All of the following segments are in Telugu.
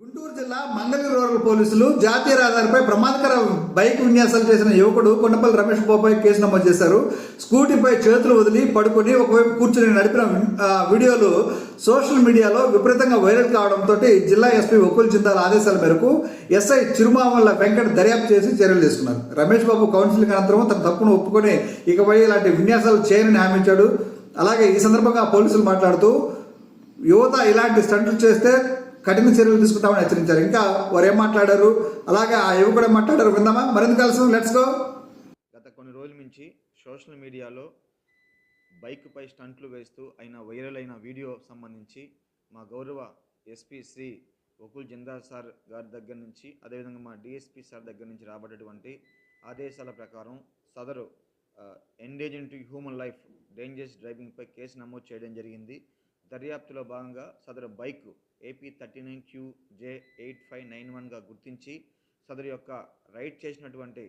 గుంటూరు జిల్లా మంగళగిరి రూరల్ పోలీసులు జాతీయ రహదారిపై ప్రమాదకర బైక్ విన్యాసాలు చేసిన యువకుడు కొండపల్లి రమేష్ బాబుపై కేసు నమోదు చేశారు. స్కూటీపై చేతులు వదిలి పడుకొని ఒకవైపు కూర్చుని నడిపిన వీడియోలు సోషల్ మీడియాలో విపరీతంగా వైరల్ కావడంతో జిల్లా ఎస్పీ ఒకుల్ జిందాల్ ఆదేశాల మేరకు ఎస్ఐ చిరుమామల్ల వెంకట దర్యాప్తు చేసి చర్యలు తీసుకున్నారు. రమేష్ బాబు కౌన్సిలింగ్ అనంతరం తన తప్పును ఒప్పుకొని ఇకపై ఇలాంటి విన్యాసాలు చేయనని హామీ అలాగే ఈ సందర్భంగా పోలీసులు మాట్లాడుతూ యువత ఇలాంటి స్టంట్లు చేస్తే కఠిన చర్యలు తీసుకుంటామని హెచ్చరించారు. ఇంకా వారు ఏం మాట్లాడారు? అలాగే ఆ యువ కూడా మాట్లాడారు. విందామా? మరింత కలిసి లెట్స్ గో గత కొన్ని రోజుల నుంచి సోషల్ మీడియాలో బైక్పై స్టంట్లు వేస్తూ అయిన వైరల్ అయిన వీడియో సంబంధించి మా గౌరవ ఎస్పీ శ్రీ వకుల్ జిందాల్ సార్ గారి దగ్గర నుంచి అదేవిధంగా మా డిఎస్పీ సార్ దగ్గర నుంచి రాబడేటువంటి ఆదేశాల ప్రకారం సదరు endangerment to human life dangerous డ్రైవింగ్పై case నమోదు చేయడం జరిగింది. దర్యాప్తులో భాగంగా సదరు bike AP thirty nine Q J eight five nine వన్గా గుర్తించి సదరు యొక్క రైడ్ చేసినటువంటి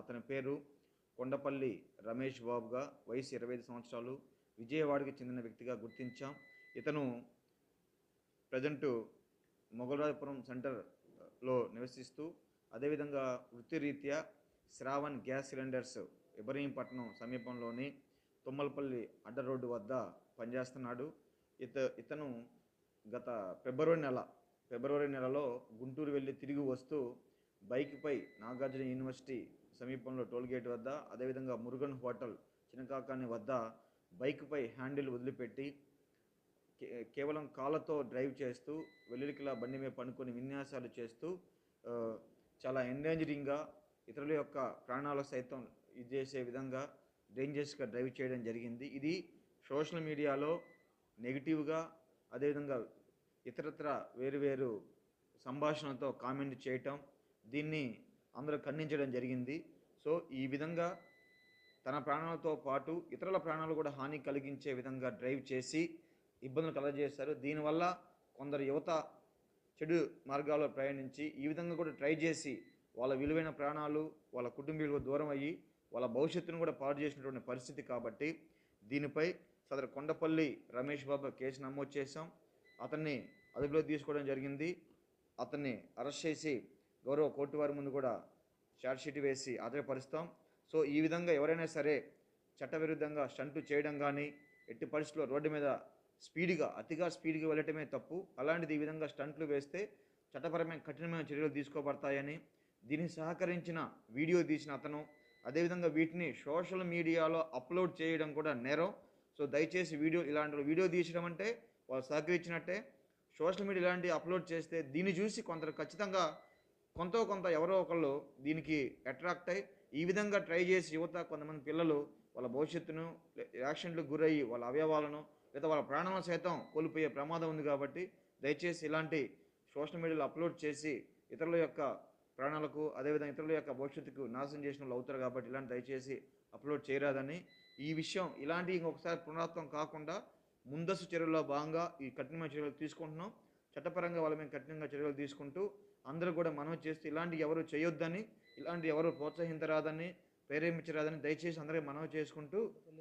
అతని పేరు కొండపల్లి రమేష్ బాబుగా వయసు ఇరవై ఐదు సంవత్సరాలు విజయవాడకి చెందిన వ్యక్తిగా గుర్తించాం. ఇతను ప్రజెంట్ మొగలరాజపురం సెంటర్లో నివసిస్తూ అదేవిధంగా వృత్తిరీత్యా శ్రావణ్ గ్యాస్ సిలిండర్స్ ఇబ్రహీంపట్నం సమీపంలోని తుమ్మలపల్లి అడ్డ రోడ్డు వద్ద పనిచేస్తున్నాడు. ఇత ఇతను గత ఫిబ్రవరి నెల ఫిబ్రవరి నెలలో గుంటూరు వెళ్ళి తిరిగి వస్తూ బైక్పై నాగార్జున యూనివర్సిటీ సమీపంలో టోల్గేట్ వద్ద అదేవిధంగా మురుగన్ హోటల్ చినకాకాని వద్ద బైక్పై హ్యాండిల్ వదిలిపెట్టి కే- కేవలం కాళ్ళతో డ్రైవ్ చేస్తూ వెల్లులికిలా బండి మీద పనుకొని విన్యాసాలు చేస్తూ చాలా ఎండేంజరింగ్గా ఇతరుల యొక్క ప్రాణాలు సైతం ఇది చేసే విధంగా డేంజరస్గా డ్రైవ్ చేయడం జరిగింది. ఇది సోషల్ మీడియాలో నెగిటివ్గా అదేవిధంగా ఇతరత్ర వేరు వేరు సంభాషణలతో కామెంట్ చేయటం దీన్ని అందరూ ఖండించడం జరిగింది. సో ఈ విధంగా తన ప్రాణాలతో పాటు ఇతరుల ప్రాణాలు కూడా హాని కలిగించే విధంగా డ్రైవ్ చేసి ఇబ్బందులు కలగజేశారు. దీనివల్ల కొందరు యువత చెడు మార్గాల్లో ప్రయాణించి ఈ విధంగా కూడా ట్రై చేసి వాళ్ళ విలువైన ప్రాణాలు వాళ్ళ కుటుంబీలకు దూరం అయ్యి వాళ్ళ భవిష్యత్తును కూడా పాడు చేసినటువంటి పరిస్థితి కాబట్టి దీనిపై సదరు కొండపల్లి రమేష్ బాబు కేసు నమోదు చేశాం. అతన్ని అదుపులో తీసుకోవడం జరిగింది. అతన్ని అరెస్ట్ చేసి గౌరవ కోర్టు వారి ముందు కూడా షార్ట్షీట్ వేసి ఆధారపరుస్తాం. సో ఈ విధంగా ఎవరైనా సరే చట్టవిరుద్ధంగా స్టంటు చేయడం కానీ ఎట్టి పరిస్థితుల్లో రోడ్డు మీద స్పీడ్గా అతిగా స్పీడ్గా వెళ్ళటమే తప్పు. అలాంటిది ఈ విధంగా స్టంట్లు వేస్తే చట్టపరమైన కఠినమైన చర్యలు తీసుకోబడతాయని దీనికి సహకరించిన వీడియో తీసిన అతను అదేవిధంగా వీటిని సోషల్ మీడియాలో అప్లోడ్ చేయడం కూడా నేరం. సో దయచేసి వీడియో ఇలాంటి వీడియో తీసడం అంటే వాళ్ళు సహకరించినట్టే. సోషల్ మీడియా ఇలాంటివి అప్లోడ్ చేస్తే దీన్ని చూసి కొందరు ఖచ్చితంగా కొంత కొంత ఎవరో ఒకళ్ళు దీనికి అట్రాక్ట్ అయ్యి ఈ విధంగా ట్రై చేసి యువత కొంతమంది పిల్లలు వాళ్ళ భవిష్యత్తును యాక్సిడెంట్లకు గురయ్యి వాళ్ళ అవయవాలను లేదా వాళ్ళ ప్రాణాలను సైతం కోల్పోయే ప్రమాదం ఉంది కాబట్టి దయచేసి ఇలాంటి సోషల్ మీడియాలో అప్లోడ్ చేసి ఇతరుల యొక్క ప్రాణాలకు అదేవిధంగా ఇతరుల యొక్క భవిష్యత్తుకు నాశనం చేసిన వాళ్ళు అవుతారు కాబట్టి ఇలాంటి దయచేసి అప్లోడ్ చేయరాదని. ఈ విషయం ఇలాంటి ఇంకొకసారి పునరాత్మకం కాకుండా ముందస్తు చర్యల్లో భాగంగా ఈ కఠినమైన చర్యలు తీసుకుంటున్నాం. చట్టపరంగా వాళ్ళ మీద కఠినంగా చర్యలు తీసుకుంటూ అందరూ కూడా మనవి చేస్తూ ఇలాంటి ఎవరు చేయొద్దని ఇలాంటి ఎవరు ప్రోత్సహించరాదని ప్రేరేపించరాదని దయచేసి అందరికీ మనవి చేసుకుంటూ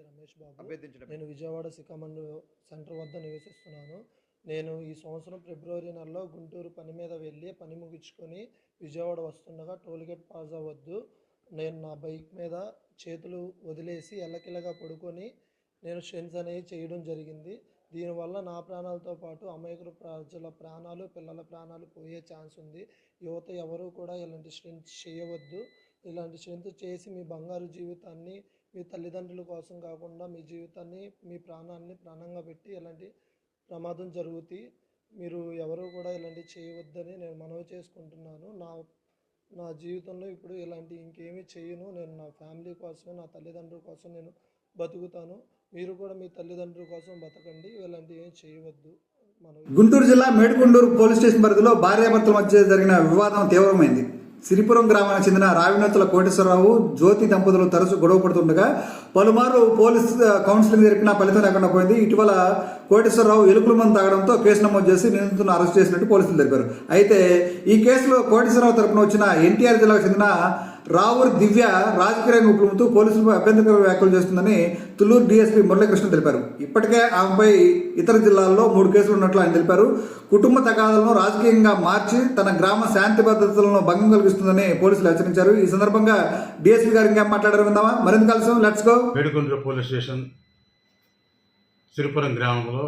రమేష్ బాబు అభ్యర్థించడం నేను విజయవాడ సికామండ్ సెంటర్ వద్ద నివసిస్తున్నాను. నేను ఈ సంవత్సరం ఫిబ్రవరి నెలలో గుంటూరు పని మీద వెళ్ళి పని ముగించుకొని విజయవాడ వస్తుండగా టోల్గేట్ పాస్ అవ్వద్దు. నేను నా బైక్ మీద చేతులు వదిలేసి ఎల్లకిల్లగా పడుకొని నేను స్ట్రెన్స్ అనేవి చేయడం జరిగింది. దీనివల్ల నా ప్రాణాలతో పాటు అమాయకుల ప్రజల ప్రాణాలు పిల్లల ప్రాణాలు పోయే ఛాన్స్ ఉంది. యువత ఎవరు కూడా ఇలాంటి స్ట్రెంత్ చేయవద్దు. ఇలాంటి స్ట్రెంత్ చేసి మీ బంగారు జీవితాన్ని మీ తల్లిదండ్రుల కోసం కాకుండా మీ జీవితాన్ని మీ ప్రాణాన్ని ప్రాణంగా పెట్టి ఇలాంటి ప్రమాదం జరుగుతాయి మీరు ఎవరు కూడా ఇలాంటివి చేయవద్దని నేను మనవి చేసుకుంటున్నాను. నా నా జీవితంలో ఇప్పుడు ఇలాంటి ఇంకేమీ చేయను. నేను నా ఫ్యామిలీ కోసమే నా తల్లిదండ్రుల కోసం నేను బతుకుతాను. మీరు కూడా మీ తల్లిదండ్రుల కోసం బతకండి. ఇలాంటివి ఏం చేయవద్దు. గుంటూరు జిల్లా మేడుకొండూరు పోలీస్ స్టేషన్ పరిధిలో భార్యాభర్తల మధ్య జరిగిన వివాదం తీవ్రమైంది. సిరిపురం గ్రామానికి చెందిన రావినతుల కోటేశ్వరరావు జ్యోతి దంపతులు తరచూ గొడవ పడుతుండగా పలుమార్లు పోలీస్ కౌన్సిలింగ్ జరిపినా ఫలితం లేకుండా పోయింది. ఇటీవల కోటేశ్వరరావు ఎలుకల మంది తాగడంతో కేసు నమోదు చేసి నిందితులను అరెస్ట్ చేసినట్టు పోలీసులు తెలిపారు. అయితే ఈ కేసులో కోటేశ్వరరావు తరపున వచ్చిన ఎన్టీఆర్ జిల్లాకు చెందిన రావూరి దివ్య రాజకీయ రంగం ఉపలుముతూ పోలీసులపై అభ్యంతరకర వ్యాఖ్యలు చేస్తుందని తుళ్ళూరు డీఎస్పీ మురళీకృష్ణ తెలిపారు. ఇప్పటికే ఆమెపై ఇతర జిల్లాల్లో మూడు కేసులు ఉన్నట్లు ఆయన తెలిపారు. కుటుంబ తగాదలను రాజకీయంగా మార్చి తన గ్రామ శాంతి భద్రతలను భంగం కలిగిస్తుందని పోలీసులు హెచ్చరించారు. ఈ సందర్భంగా డీఎస్పీ గారు ఇంకా మాట్లాడారు. విందామా? మరింత కలిసి లెట్స్ గో వేడుకొండ్ర పోలీస్ స్టేషన్ సిరిపురం గ్రామంలో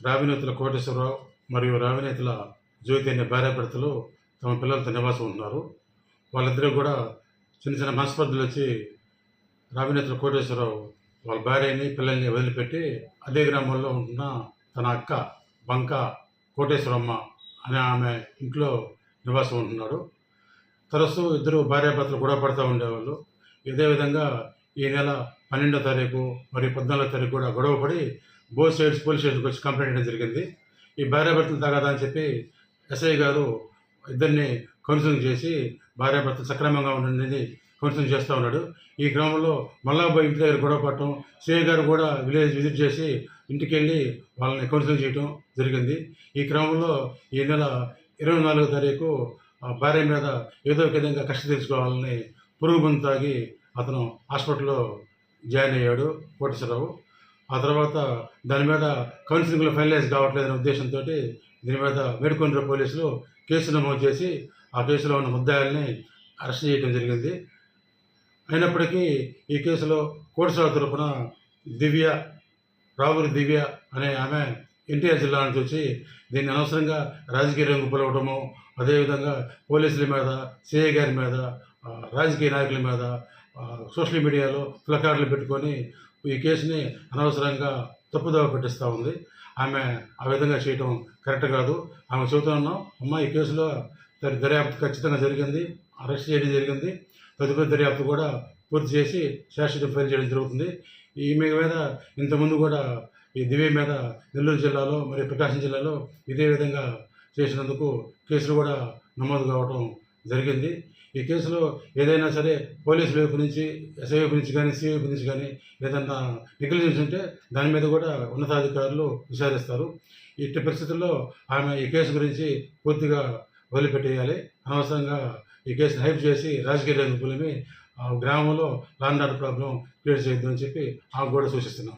రావినేతుల కోటేశ్వరరావు మరియు రావినేతుల జ్యోతి అనే భార్యాభర్తలు తమ పిల్లలతో నివాసం ఉంటున్నారు. వాళ్ళిద్దరూ కూడా చిన్న చిన్న మనస్పర్ధలు వచ్చి రావినేతుల కోటేశ్వరరావు వాళ్ళ భార్యని పిల్లల్ని వదిలిపెట్టి అదే గ్రామంలో ఉంటున్న తన అక్క బంక కోటేశ్వరమ్మ అనే ఆమె ఇంట్లో నివాసం ఉంటున్నాడు. తరచు ఇద్దరు భార్యాభర్తలు గొడవ పడుతూ ఉండేవాళ్ళు. ఇదే విధంగా ఈ నెల పన్నెండో తారీఖు మరియు పద్నాలుగో తారీఖు కూడా గొడవపడి బో సైడ్స్ పోలీస్ స్టేషన్కి వచ్చి కంప్లైంట్ చేయడం జరిగింది. ఈ భార్యాభర్తలు తగదా అని చెప్పి ఎస్ఐ గారు ఇద్దరిని కౌన్సిలింగ్ చేసి భార్యాభర్త సక్రమంగా ఉండండి కౌన్సిలింగ్ చేస్తూ ఉన్నాడు. ఈ క్రమంలో మల్లాబాయి ఇంటి దగ్గర గొడవ పడటం సిఐ గారు కూడా విలేజ్ విజిట్ చేసి ఇంటికి వెళ్ళి వాళ్ళని కౌన్సిలింగ్ చేయటం జరిగింది. ఈ క్రమంలో ఈ నెల ఇరవై నాలుగో తారీఖు భార్య మీద ఏదో ఒక విధంగా కష్ట తీర్చుకోవాలని పురుగు మందు తాగి అతను హాస్పిటల్లో జాయిన్ అయ్యాడు కోటేశ్వరరావు. ఆ తర్వాత దాని మీద కౌన్సిలింగ్లో ఫైనలైజ్ కావట్లేదనే ఉద్దేశంతో దీని మీద మేడుకొండ్ర పోలీసులు కేసు నమోదు చేసి ఆ కేసులో ఉన్న ముద్దాయిల్ని అరెస్ట్ చేయడం జరిగింది. అయినప్పటికీ ఈ కేసులో కోటేశ్వరరావు తరపున దివ్య రావురి దివ్య అనే ఆమె ఎన్టీఆర్ జిల్లా నుంచి వచ్చి దీన్ని అనవసరంగా రాజకీయ రంగు పిలవటము అదేవిధంగా పోలీసుల మీద సిఐ గారి మీద రాజకీయ నాయకుల మీద సోషల్ మీడియాలో ప్లకార్డులు పెట్టుకొని ఈ కేసుని అనవసరంగా తప్పుదోవ పెట్టిస్తూ ఉంది. ఆమె ఆ విధంగా చేయటం కరెక్ట్ కాదు. ఆమె చెబుతూ ఉన్నాం అమ్మ ఈ కేసులో దర్యాప్తు ఖచ్చితంగా జరిగింది అరెస్ట్ చేయడం జరిగింది. తదుపరి దర్యాప్తు కూడా పూర్తి చేసి శాశ్వత ఫైల్ చేయడం జరుగుతుంది. ఈమె మీద ఇంతకుముందు కూడా ఈ దివ్య మీద నెల్లూరు జిల్లాలో మరియు ప్రకాశం జిల్లాలో ఇదే విధంగా చేసినందుకు కేసులు కూడా నమోదు కావడం జరిగింది. ఈ కేసులో ఏదైనా సరే పోలీసుల వైపు నుంచి ఎస్ఐ వైపు నుంచి కానీ సిఐ వైపు నుంచి కానీ ఏదన్నా నెగ్లిజెన్స్ ఉంటే దాని మీద కూడా ఉన్నతాధికారులు విచారిస్తారు. ఇట్టి పరిస్థితుల్లో ఆమె ఈ కేసు గురించి పూర్తిగా వదిలిపెట్టేయాలి. అనవసరంగా ఈ కేసుని హైప్ చేసి రాజకీయ రంగులమే గ్రామంలో లాండ్ ఆర్డర్ ప్రాబ్లం క్రియేట్ చేయొద్దని చెప్పి ఆమె కూడా సూచిస్తున్నాం.